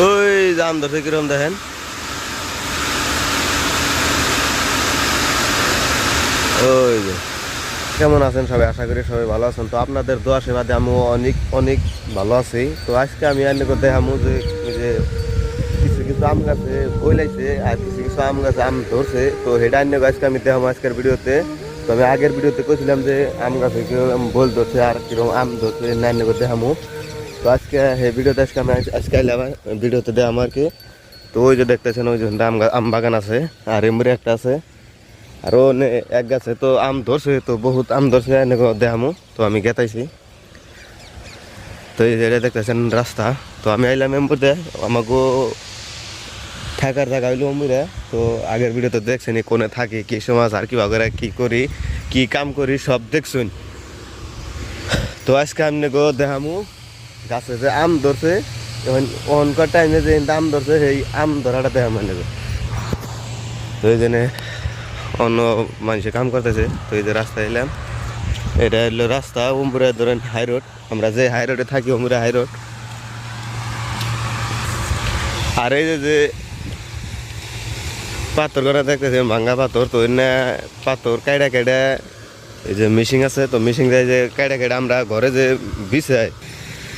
ওই জাম ধরছে, কিরম দেখেন? ওই যে। কেমন আছেন সবাই? আশা করি সবাই ভালো আছেন। তো আপনাদের দোয়া সেবাদে আমি অনেক অনেক ভালো আছি। তো আজকে আমি আনি করতে দেখামু যে যে কিছু কিছু আম গাছে বইলাইছে আর কিছু কিছু আম গাছে আম ধরছে। তো সেটা আনি আজকে আমি দেখামু আজকের ভিডিওতে। তো আমি আগের ভিডিওতে কইছিলাম যে, আম গাছে কীরকম বল ধরছে আর কীরকম আম ধরছে নানি করতে দেখামু। তো আজকে এই ভিডিওতে আজকে আমি আজকে আইলাম ভিডিওতে দেখামু আর কি তো ওই যে দেখতেছেন, ওই যে আম বাগান আছে, আর এমরি একটা আছে। আরও নে- এক গাছে তো আম ধরছে, তো বহুত আম ধরছে এনেকে দেখামু তো আমি গেতাইছি তো এই যে দেখতেছেন রাস্তা। তো আমি আইলাম এমপুরতে আমাকে থাকার জায়গা হইল অমুরে তো আগের ভিডিওতে দেখছেন কোনে থাকি, কি সমাজ, আর কি বাগেরা কি করি, কি কাম করি, সব দেখছুন। তো আজকে আমি গো দেখামু গাছে যে আম ধরছে, এখন অনকার টাইমে যে আম ধরছে, সেই আম ধরাটা দেখামু এনেকে তো এই জন্যে অন্য মানুষে কাম করতেছে। তো এই যে রাস্তায় এলাম, এটা হলো রাস্তা, উমরে ধরেন হাই রোড আমরা যে হাই রোডে থাকি, উমরে হাই রোড আর এই যে পাথর করা দেখতেছে, ভাঙ্গা পাথর, তো এনে পাথর কাইডা কাইডা, এই যে মিশিং আছে, তো মিশিং দেয় যে কাইডা কাইডা আমরা ঘরে যে বিছাই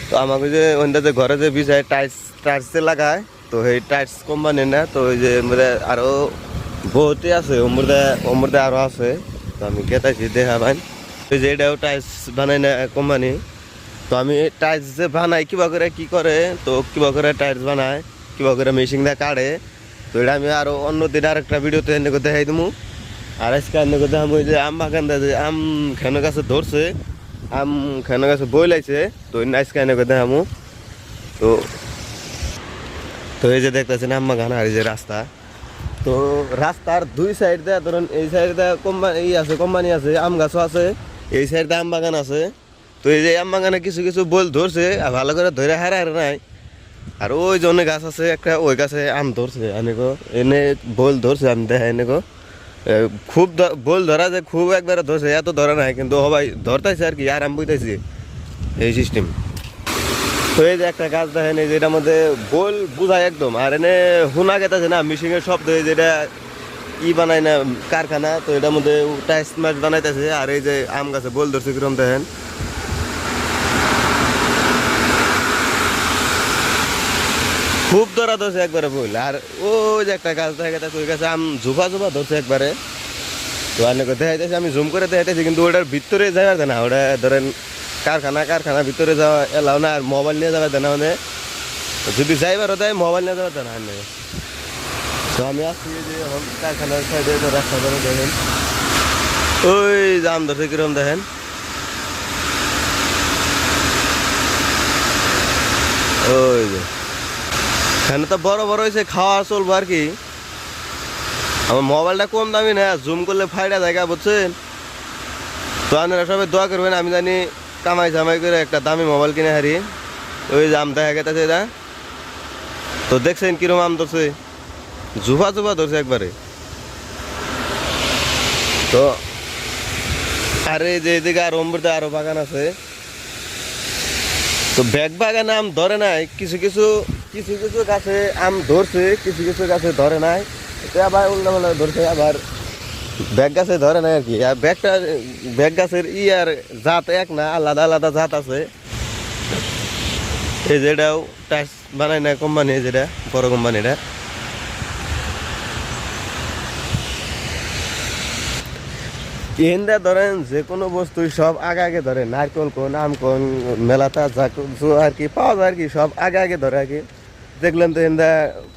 তো আমাকে যে ওইটা যে ঘরে যে বিছাই টাইলস টাইলস যে লাগায়, তো সেই টাইলস কোম্পানি না, তো ওই যে মানে আরও বহুতই আছে ওমরদা ওমরদা আরও আছে। তো আমি গেতাইছি দেখা পাই। ওই যে এটাও টাইলস বানাই না কোম্পানি তো আমি টাইলস যে বানাই, কিবা করে কি করে, তো কিবা করে টাইলস বানায়, কিবা করে মেশিন দিয়ে কাটে তো এটা আমি আরও অন্য দিন আর একটা ভিডিওতে এনে দেখাই দিমু। আর আজকে এনে করে দেখাম ওই যে আম বাগান আম খেনো গাছে ধরছে আম খেনো গাছে বই লাইছে, তো আজকে এনে করে দেখামু। তো তো এই যে দেখতেছেন আম বাগান আর এই যে রাস্তা। তো রাস্তার দুই সাইড দিয়ে, ধরুন এই সাইড দিয়ে কোম্পানি ই আছে, কোম্পানি আছে, আম গাছও আছে, এই সাইড দিয়ে আম বাগান আছে। তো এই যে আম বাগানে কিছু কিছু বল ধরছে, আর ভালো করে ধরে হারা হারা নাই। আর ওই জন্য গাছ আছে, একটা ওই গাছে আম ধরছে এনেকো এনে বল ধরছে, আমি দেখা এনেকো খুব বল ধরা যে খুব একবারে ধরছে, এত ধরা নাই, কিন্তু সবাই ধরতেছে আর কি, আর আম বুঝতেছি এই সিস্টেম তো এই যে একটা গাছ দেখেন, এই যে এটার মধ্যে বল বুঝায় একদম, আর এনে শোনা গেতেছে না মিশিংয়ের শব্দ, এই যেটা ই বানায় না, কারখানা, তো এটার মধ্যে টাইস মাছ বানাইতেছে, আর এই যে আম গাছে বল ধরছে কিরম দেখেন। খুব ধরা ধরছে একবারে বল আর ওই যে একটা গাছ দেখা গেছে ওই গাছে? আম ঝুপা ঝুপা ধরছে একবারে। তো অনেক দেখাইতেছে, আমি জুম করে দেখাইতেছি, কিন্তু ওটার ভিতরে যাওয়ার না ওটা ধরেন কারখানা কারখানা ভিতরে যাওয়া এলাও না, আর মোবাইল নিয়ে যাবে না মানে যদি যাইবারও দেয়, মোবাইল নিয়ে যাবে না আর তো আমি আসছি যে এখন কারখানার সাইডে রাস্তা ধরে দেখেন। ওই জাম ধরছে, কিরম দেখেন? ওই যে। এখানে তো বড় বড় হয়েছে, খাওয়া চলবো আর কি। আমার মোবাইলটা কম দামি না জুম করলে ফাইডা জায়গা বুঝছেন? তো আপনারা সবাই দোয়া করবেন, আমি জানি কামাই জামাই করে একটা দামি মোবাইল কিনে হারি। ওই যে আম দেখা গেছে এটা। তো দেখছেন কিরম আম ধরছে? জুফা জুফা ধরছে একবারে। তো, আরে যে এদিকে আর অম্বরতে আরও বাগান আছে। তো ব্যাগ বাগানে আম ধরে নাই, কিছু কিছু কিছু কিছু গাছে আম ধরছে, কিছু কিছু গাছে ধরে নাই। এটা আবার উল্টা পাল্টা ধরছে, আবার ব্যাগ গাছে ধরে নাই আর কি। আর ব্যাগটা, ব্যাগ গাছের ই আর জাত এক না, আলাদা আলাদা জাত আছে। এই যেটাও টাইস বানায় না কোম্পানি যেটা বড় কোম্পানিটা ইন্দা ধরেন যে কোনো বস্তুই সব আগে আগে ধরে, নারকেল কোন, আম কোন, মেলাতা যা আর কি পাওয়া যায় আর কি, সব আগে আগে ধরে আর কি। দেখলেন তো এন্দা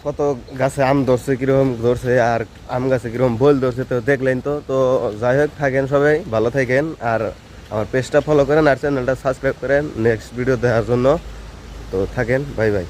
কত গাছে আম ধরছে, কীরকম ধরছে, আর আম গাছে কীরকম বল ধরছে তো দেখলেন তো। তো যাই হোক, থাকেন সবাই, ভালো থাকেন, আর আমার পেজটা ফলো করেন আর চ্যানেলটা সাবস্ক্রাইব করেন নেক্সট ভিডিও দেখার জন্য। তো থাকেন বাই বাই